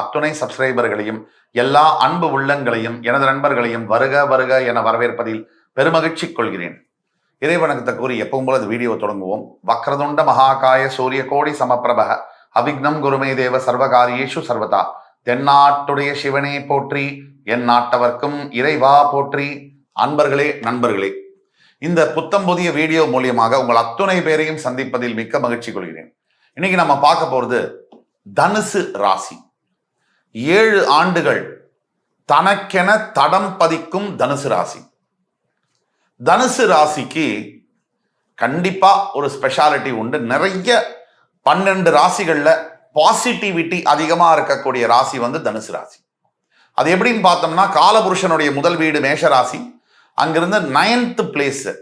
அத்துணை சப்ஸ்கிரைபர்களையும் எல்லா அன்பு உள்ளங்களையும் எனது நண்பர்களையும் வருக வருக என வரவேற்பதில் பெருமகிழ்ச்சி கொள்கிறேன். இறைவணக்கத்தை கூறி எப்பவும் போல வீடியோ தொடங்குவோம். வக்ரதுண்ட மகாகாய சூரிய கோடி சமப்பிரபக அவிக்னம் குருமே தேவ சர்வகாரியேஷு சர்வதா. தென்னாட்டுடைய சிவனே போற்றி என் நாட்டவர்க்கும் இறைவா போற்றி. அன்பர்களே நண்பர்களே இந்த புத்தம் புதிய வீடியோ மூலியமாக உங்கள் அத்துணை பேரையும் சந்திப்பதில் மிக்க மகிழ்ச்சி கொள்கிறேன். இன்னைக்கு நம்ம பார்க்க போறது தனுசு ராசி. ஏழு ஆண்டுகள் தனக்கென தடம் பதிக்கும் தனுசு ராசி. தனுசு ராசிக்கு கண்டிப்பா ஒரு ஸ்பெஷாலிட்டி உண்டு. நிறைய பன்னெண்டு ராசிகள்ல பாசிட்டிவிட்டி அதிகமா இருக்கக்கூடிய ராசி வந்து தனுசு ராசி. அது எப்படின்னு பார்த்தோம்னா காலபுருஷனுடைய முதல் வீடு மேஷ ராசி. அங்கிருந்து நைன்த் பிளேஸ்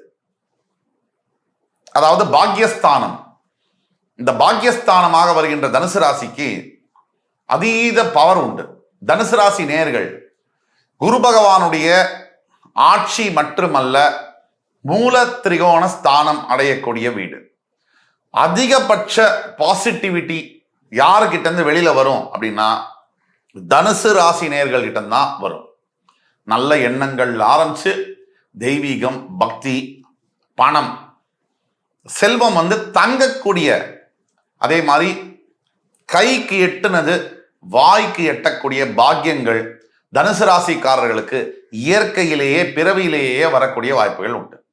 அதாவது பாக்யஸ்தானம். இந்த பாக்யஸ்தானமாக வருகின்ற தனுசு ராசிக்கு அதீத பவர் உண்டு. தனுசு ராசி நேர்கள் குரு பகவானுடைய ஆட்சி மட்டுமல்ல மூல திரிகோண ஸ்தானம் அடையக்கூடிய வீடு. அதிகபட்ச பாசிட்டிவிட்டி யாருக்கிட்ட இருந்து வெளியில வரும் அப்படின்னா தனுசு ராசி நேர்கள்கிட்ட தான் வரும். நல்ல எண்ணங்கள் ஆரம்பிச்சு தெய்வீகம் பக்தி பணம் செல்வம் வந்து தங்கக்கூடிய அதே மாதிரி கைக்கு எட்டுனது வாய்க்கு எட்டக்கூடிய பாக்கியங்கள் தனுசு ராசிக்காரர்களுக்கு இயற்கையிலேயே பிறவியிலேயே வரக்கூடிய வாய்ப்புகள் உண்டு.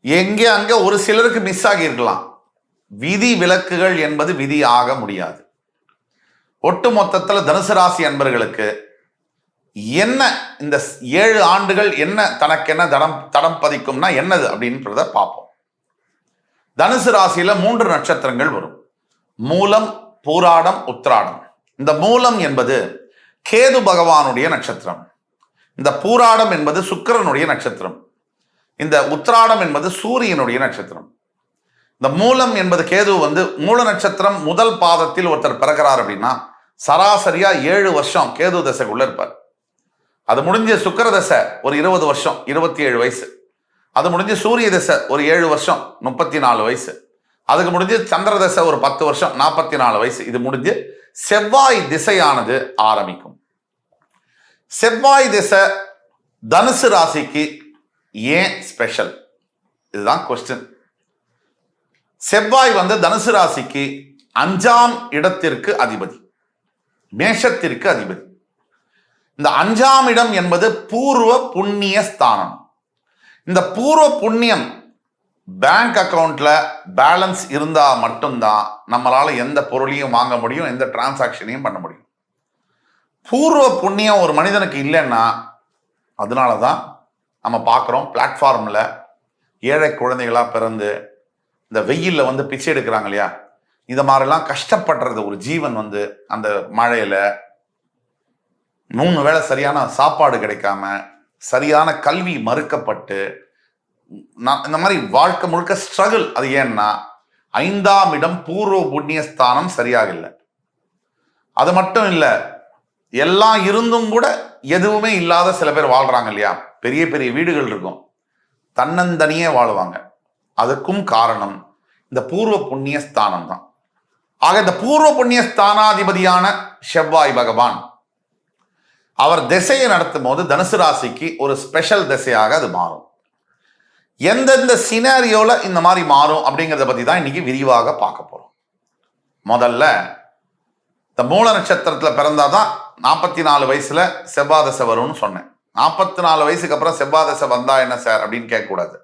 எங்கே அங்க ஒரு சிலருக்கு மிஸ் ஆகியிருக்கலாம். விதி விலக்குகள் என்பது விதி ஆக முடியாது. ஒட்டு மொத்தத்தில் தனுசு ராசி அன்பர்களுக்கு என்ன இந்த ஏழு ஆண்டுகள் என்ன தனக்கென்ன தடம் தடம் பதிக்கும்னா என்னது அப்படின்றத பார்ப்போம். தனுசு ராசியில மூன்று நட்சத்திரங்கள் வரும். மூலம் பூராடம் உத்திராடம். இந்த மூலம் என்பது கேது பகவானுடைய நட்சத்திரம். இந்த பூராடம் என்பது சுக்கிரனுடைய நட்சத்திரம். இந்த உத்திராடம் என்பது சூரியனுடைய நட்சத்திரம். இந்த மூலம் என்பது கேது வந்து மூல நட்சத்திரம் முதல் பாதத்தில் ஒருத்தர் பிறக்கிறார் அப்படின்னா சராசரியா ஏழு வருஷம் கேது தசைக்குள்ள இருப்பார். அது முடிஞ்ச சுக்கர தசை ஒரு இருபது வருஷம் இருபத்தி ஏழு வயசு. அது முடிஞ்சு சூரிய தசை ஒரு ஏழு வருஷம் முப்பத்தி நாலு வயசு. அதுக்கு முடிஞ்சு சந்திர தசை ஒரு பத்து வருஷம் நாற்பத்தி நாலு வயசு. இது முடிஞ்சு செவ்வாய் திசையானது ஆரம்பிக்கும். செவ்வாய் திசை தனுசு ராசிக்கு ஏன் ஸ்பெஷல் இதுதான் கொஸ்டின் செவ்வாய் வந்து தனுசு ராசிக்கு அஞ்சாம் இடத்திற்கு அதிபதி. மேஷத்திற்கு அதிபதி. இந்த அஞ்சாம் இடம் என்பது பூர்வ புண்ணிய ஸ்தானம். இந்த பூர்வ புண்ணியம் பேங்க் அக்கௌண்ட்டில் பேலன்ஸ் இருந்தா மட்டும்தான் நம்மளால எந்த பொருளையும் வாங்க முடியும் எந்த டிரான்சாக்ஷனையும் பண்ண முடியும். பூர்வ புண்ணியம் ஒரு மனிதனுக்கு இல்லைன்னா அதனால தான் நம்ம பார்க்குறோம் பிளாட்ஃபார்மில் ஏழை குழந்தைகளாக பிறந்து இந்த வெயிலில் வந்து பிச்சை எடுக்கிறாங்க இல்லையா? இதை மாதிரிலாம் கஷ்டப்படுறது ஒரு ஜீவன் வந்து அந்த மழையில் மூணு வேளை சரியான சாப்பாடு கிடைக்காம சரியான கல்வி மறுக்கப்பட்டு நான் இந்த மாதிரி வாழ்க்கை முழுக்க ஸ்ட்ரகிள் அது ஏன்னா ஐந்தாம் இடம் பூர்வ புண்ணியஸ்தானம் சரியாக இல்லை அது மட்டும் இல்லை எல்லாம் இருந்தும் கூட எதுவுமே இல்லாத சில பேர் வாழ்றாங்க இல்லையா? பெரிய பெரிய வீடுகள் இருக்கும். தன்னந்தனியே வாழ்வாங்க. அதுக்கும் காரணம் இந்த பூர்வ புண்ணிய ஸ்தானம் தான். ஆக இந்த பூர்வ புண்ணிய ஸ்தானாதிபதியான செவ்வாய் பகவான் அவர் திசையை நடத்தும் போது தனுசு ராசிக்கு ஒரு ஸ்பெஷல் திசையாக அது மாறும். எந்தெந்த சினாரியோவில் இந்த மாதிரி மாறும் அப்படிங்கிறத பற்றி தான் இன்னைக்கு விரிவாக பார்க்க போகிறோம் முதல்ல இந்த மூல நட்சத்திரத்துல பிறந்தாதான் நாற்பத்தி நாலு வயசில் செவ்வாதசை வரும்னு சொன்னேன். நாற்பத்தி நாலு வயசுக்கு அப்புறம் செவ்வாதசை வந்தா என்ன சார் அப்படின்னு கேட்கக்கூடாது.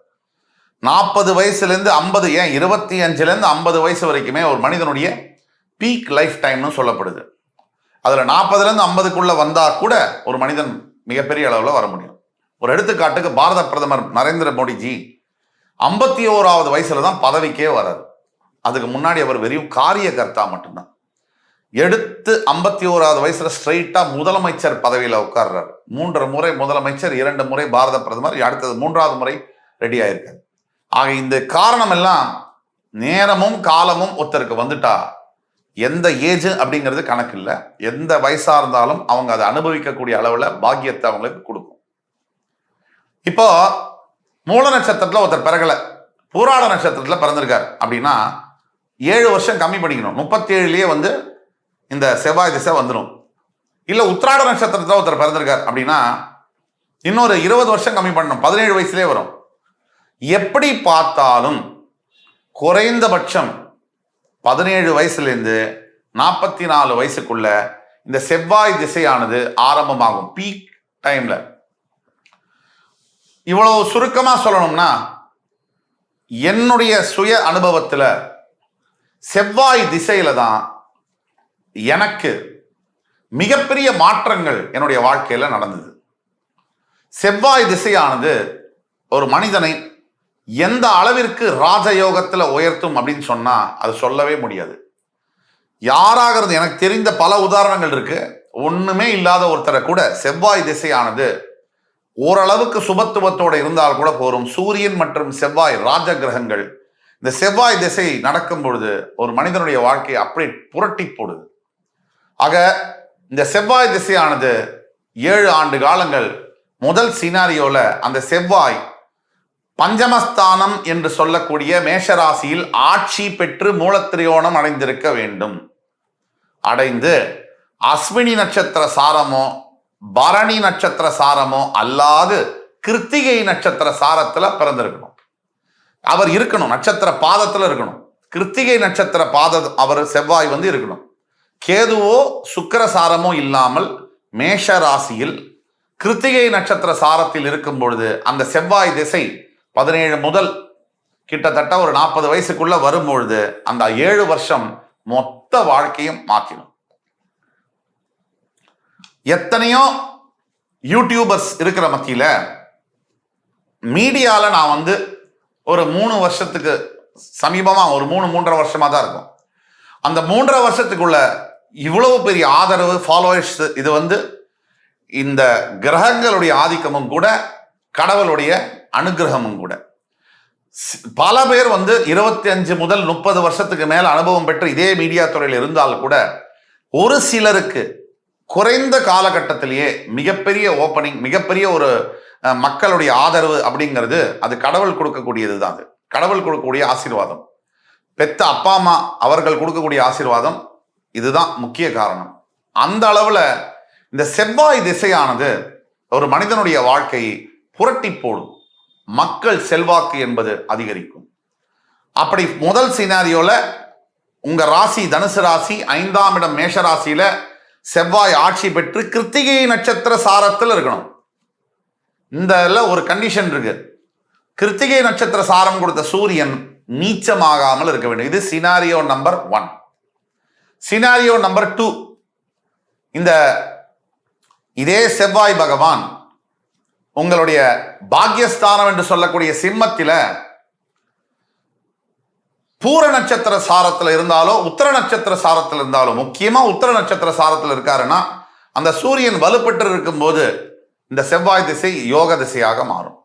நாற்பது வயசுலேருந்து ஐம்பது ஏன் இருபத்தி அஞ்சுலேருந்து ஐம்பது வயசு வரைக்குமே ஒரு மனிதனுடைய பீக் லைஃப் டைம்னு சொல்லப்படுது. அதில் நாற்பதுலேருந்து ஐம்பதுக்குள்ளே வந்தால் கூட ஒரு மனிதன் மிகப்பெரிய அளவில் வர முடியும். ஒரு எடுத்துக்காட்டுக்கு பாரத பிரதமர் நரேந்திர மோடிஜி ஐம்பத்தி ஓராவது வயசுல தான் பதவிக்கே வராரு. அதுக்கு முன்னாடி அவர் வெறும் காரியகர்த்தா மட்டும்தான். எடுத்து ஐம்பத்தி ஓராவது வயசுல ஸ்ட்ரைட்டா முதலமைச்சர் பதவியில உட்கார்றாரு. மூன்று முறை முதலமைச்சர் இரண்டு முறை பாரத பிரதமர் அடுத்தது மூன்றாவது முறை ரெடி ஆயிருக்காரு. ஆக இந்த காரணம் எல்லாம் நேரமும் காலமும் ஒருத்தருக்கு வந்துட்டா எந்த ஏஜ் அப்படிங்கிறது கணக்கு இல்லை எந்த வயசா இருந்தாலும் அவங்க அதை அனுபவிக்கக்கூடிய அளவுல பாக்கியத்தை அவங்களுக்கு கொடுக்கும். இப்போ மூல நட்சத்திரத்தில் ஒருத்தர் பிறகல பூராட நட்சத்திரத்தில் பிறந்திருக்கார். அப்படின்னா ஏழு வருஷம் கம்மி பண்ணிக்கணும். முப்பத்தேழுலேயே வந்து இந்த செவ்வாய் திசை வந்துடும் இல்லை உத்திராட நட்சத்திரத்தில் ஒருத்தர் பிறந்திருக்கார். அப்படின்னா இன்னொரு இருபது வருஷம் கம்மி பண்ணணும். பதினேழு வயசுலேயே வரும். எப்படி பார்த்தாலும் குறைந்தபட்சம் பதினேழு வயசுலேருந்து நாற்பத்தி நாலு வயசுக்குள்ள இந்த செவ்வாய் திசையானது ஆரம்பமாகும். பீக் டைமில் இவ்வளவு சுருக்கமாக சொல்லணும்னா என்னுடைய சுய அனுபவத்தில் செவ்வாய் திசையில தான் எனக்கு மிகப்பெரிய மாற்றங்கள் என்னுடைய வாழ்க்கையில் நடந்தது. செவ்வாய் திசையானது ஒரு மனிதனை எந்த அளவிற்கு ராஜயோகத்தில் உயர்த்தும் அப்படின்னு சொன்னால் அது சொல்லவே முடியாது. யாராகிறது எனக்கு தெரிந்த பல உதாரணங்கள் இருக்கு. ஒன்றுமே இல்லாத ஒருத்தரை கூட செவ்வாய் திசையானது ஓரளவுக்கு சுபத்துவத்தோடு இருந்தால் கூட போரும். சூரியன் மற்றும் செவ்வாய் ராஜ கிரகங்கள் இந்த செவ்வாய் திசை நடக்கும் பொழுது ஒரு மனிதனுடைய வாழ்க்கையை அப்படியே புரட்டி போடுது. ஆக இந்த செவ்வாய் திசையானது ஏழு ஆண்டு காலங்கள் முதல் சினாரியோல அந்த செவ்வாய் பஞ்சமஸ்தானம் என்று சொல்லக்கூடிய மேஷராசியில் ஆட்சி பெற்று மூலத்திரியோணம் அடைந்திருக்க வேண்டும். அடைந்து அஸ்வினி நட்சத்திர சாரமோ பரணி நட்சத்திர சாரமோ அல்லாது கிருத்திகை நட்சத்திர சாரத்துல பிறந்திருக்கணும். அவர் இருக்கணும் நட்சத்திர பாதத்துல இருக்கணும். கிருத்திகை நட்சத்திர பாத அவர் செவ்வாய் வந்து இருக்கணும். கேதுவோ சுக்கிர சாரமோ இல்லாமல் மேஷ ராசியில் கிருத்திகை நட்சத்திர சாரத்தில் இருக்கும் பொழுது அந்த செவ்வாய் திசை பதினேழு முதல் கிட்டத்தட்ட ஒரு நாற்பது வயசுக்குள்ள வரும்பொழுது அந்த ஏழு வருஷம் மொத்த வாழ்க்கையும் மாற்றிடும் எத்தனையோ யூடியூபர்ஸ் இருக்கிற மத்தியில் மீடியாவில் நான் வந்து ஒரு மூணு வருஷத்துக்கு சமீபமாக ஒரு மூணு மூன்றரை வருஷமாக தான் இருக்கும். அந்த மூன்றரை வருஷத்துக்குள்ள இவ்வளவு பெரிய ஆதரவு ஃபாலோவர்ஸ் இது வந்து இந்த கிரகங்களுடைய ஆதிக்கமும் கூட கடவுளுடைய அனுகிரகமும் கூட. பல பேர் வந்து இருபத்தி அஞ்சு முதல் முப்பது வருஷத்துக்கு மேல் அனுபவம் பெற்று இதே மீடியா துறையில் இருந்தால் கூட ஒரு சிலருக்கு குறைந்த காலகட்டத்திலேயே மிகப்பெரிய ஓப்பனிங் மிகப்பெரிய ஒரு மக்களுடைய ஆதரவு அப்படிங்கிறது அது கடவுள் கொடுக்கக்கூடியது தான் அது. கடவுள் கொடுக்கக்கூடிய ஆசீர்வாதம். பெத்த அப்பா அம்மா அவர்கள் கொடுக்கக்கூடிய ஆசீர்வாதம் இதுதான் முக்கிய காரணம். அந்த அளவில் இந்த செவ்வாய் திசையானது ஒரு மனிதனுடைய வாழ்க்கையை புரட்டி போடும். மக்கள் செல்வாக்கு என்பது அதிகரிக்கும். அப்படி முதல் சினாரியோவில் உங்கள் ராசி தனுசு ராசி ஐந்தாம் இடம் மேஷ ராசியில் செவ்வாய் ஆட்சி பெற்று கிருத்திகை நட்சத்திர சாரத்தில் இருக்கணும். இந்த ஒரு கண்டிஷன் இருக்கு. கிருத்திகை நட்சத்திர சாரம் கொடுத்த சூரியன் நீச்சமாகாமல் இருக்க வேண்டும். இது scenario number one scenario number two இந்த இதே செவ்வாய் பகவான் உங்களுடைய பாக்யஸ்தானம் என்று சொல்லக்கூடிய சிம்மத்தில் பூர நட்சத்திர சாரத்தில் இருந்தாலோ உத்தர நட்சத்திர சாரத்தில் இருந்தாலோ முக்கியமாக உத்தர நட்சத்திர சாரத்தில் இருக்காருன்னா அந்த சூரியன் வலுப்பெற்று இருக்கும்போது இந்த செவ்வாய் திசை யோக திசையாக மாறும்.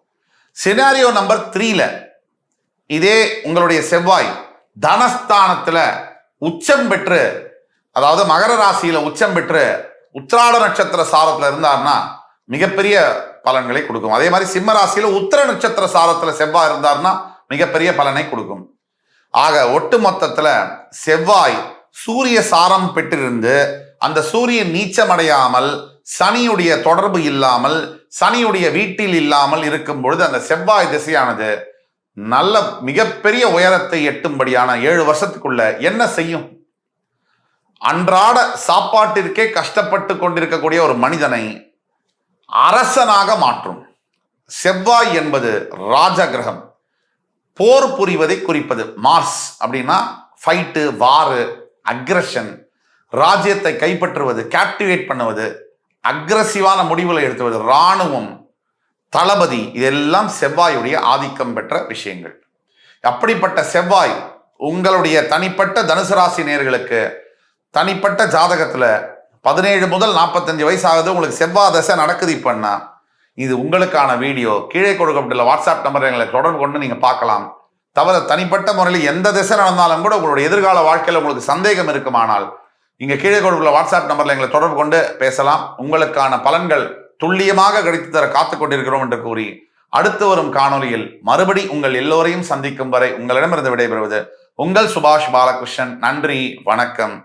சினாரியோ நம்பர் த்ரீல இதே உங்களுடைய செவ்வாய் தனஸ்தானத்தில் உச்சம் பெற்று அதாவது மகர ராசியில் உச்சம் பெற்று உத்திராட நட்சத்திர சாரத்தில் இருந்தார்னா மிகப்பெரிய பலன்களை கொடுக்கும். அதே மாதிரி சிம்ம ராசியில் உத்திர நட்சத்திர சாரத்தில் செவ்வாய் இருந்தார்னா மிகப்பெரிய பலனை கொடுக்கும். ஆக ஒட்டு மொத்தத்துல செவ்வாய் சூரிய சாரம் பெற்றிருந்து அந்த சூரியன் நீச்சமடையாமல் சனியுடைய தொடர்பு இல்லாமல் சனியுடைய வீட்டில் இல்லாமல் இருக்கும் பொழுது அந்த செவ்வாய் திசையானது நல்ல மிகப்பெரிய உயரத்தை எட்டும்படியான ஏழு வருஷத்துக்குள்ள என்ன செய்யும்? அன்றாட சாப்பாட்டிற்கே கஷ்டப்பட்டு கொண்டிருக்கக்கூடிய ஒரு மனிதனை அரசனாக மாற்றும். செவ்வாய் என்பது ராஜ கிரகம் போர் புரிவதை குறிப்பது. மார்ஸ் அப்படின்னா ஃபைட்டு வாரு அக்ரஷன் ராஜ்யத்தை கைப்பற்றுவது கேப்டிவேட் பண்ணுவது அக்ரஸிவான முடிவுகளை எடுத்துவது இராணுவம் தளபதி இதெல்லாம் செவ்வாயுடைய ஆதிக்கம் பெற்ற விஷயங்கள். அப்படிப்பட்ட செவ்வாய் உங்களுடைய தனிப்பட்ட தனுசு ராசி நேர்களுக்கு தனிப்பட்ட ஜாதகத்தில் பதினேழு முதல் நாற்பத்தஞ்சு வயசு ஆகுது உங்களுக்கு செவ்வாய் தசை நடக்குது இப்போன்னா இது உங்களுக்கான வீடியோ. கீழே கொடுக்கப்பட்டுள்ள வாட்ஸ்அப் நம்பர் எங்களை தொடர்பு கொண்டு நீங்கள் பார்க்கலாம். தவிர தனிப்பட்ட முறையில் எந்த திசை நடந்தாலும் கூட உங்களுடைய எதிர்கால வாழ்க்கையில் உங்களுக்கு சந்தேகம் இருக்குமானால் இங்கே கீழே கொடுக்குள்ள வாட்ஸ்அப் நம்பரில் எங்களை தொடர்பு கொண்டு பேசலாம். உங்களுக்கான பலன்கள் துல்லியமாக கிடைத்து தர காத்து கொண்டிருக்கிறோம் என்று கூறி அடுத்து வரும் காணொளியில் மறுபடி உங்கள் எல்லோரையும் சந்திக்கும் வரை உங்களிடமிருந்து விடைபெறுவது உங்கள் சுபாஷ் பாலகிருஷ்ணன். நன்றி வணக்கம்.